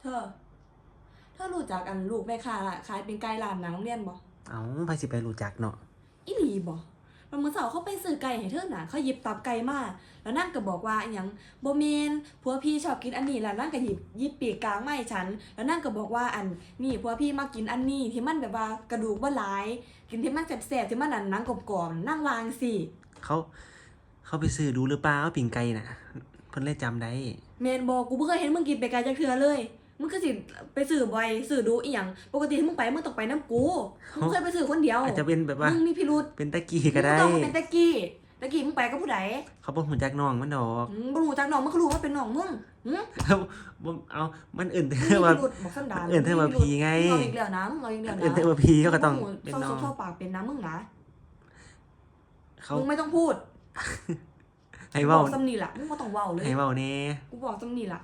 เธอ เธอรู้จักอันลูกแม่ค้าขายเป็นไก่ร้านหนังโรงเรียนบ่เอาไปสิไปรู้จักเนาะอีหลีบ่มันมื้อเสาร์เขาไปซื้อไก่ให้เธอน่ะเขาหยิบตับไก่มาแล้วนั่งก็บอกว่าอหยังบ่แม่นผัวพี่ชอบกินอันนี้แล้วนั่งก็หยิบหยิบปีกกลางมาให้ฉัน แล้วนั่งก็บอกว่าอันนี่ผัวพี่มากินอันนี้ที่มันแบบว่ากระดูกบ่หลาย กินที่มันแซ่บๆที่มันอันหนังกรอบๆนั่งวางสิเขาเขาไปซื้อดูหรือเปล่าปิ่งไก่น่ะเพิ่นเลยจำได้ แม่นบ่กูบ่เคยเห็นมึงกินไปไกลจักเทื่อเลย มึงก็สิไปซื้อบ่อยซื้อดูอีหยังปกติถ้ามึงไปมึงต้องไปนํกูมึงเคยไปซื้อคนเดียวอาจจะเป็นแบบว่ามึงมีพิรุธเป็นตะกี้ก็ได้มึงต้องมาเป็นตะกี้ตะกี้มึงไปกับผู้ใดเขาบอกหุ่นจักน้องมันดอกอืมบ่รู้จักน้องมึงก็รู้ว่าเป็นน้องมึงหืมแล้วบ่เอามันอื่นมึเธงอมีว่าพิรุธบอกสันดานเอื่นเธอว่าผีไงมึงเอาอีกแล้วนะมึงเอาอีกแล้วนะอื่นเธอว่าพี่เขาก็ต้องมึเป็นเศร้าน้องเศร้าปากเป็นนะมึงนะเขามึงไม่ต้องพูดให้บเว้าอกสำนีล่ะมึงบ่ต้องเว้าเลยให้เว้าแน่กูบอกสำนีล่ะ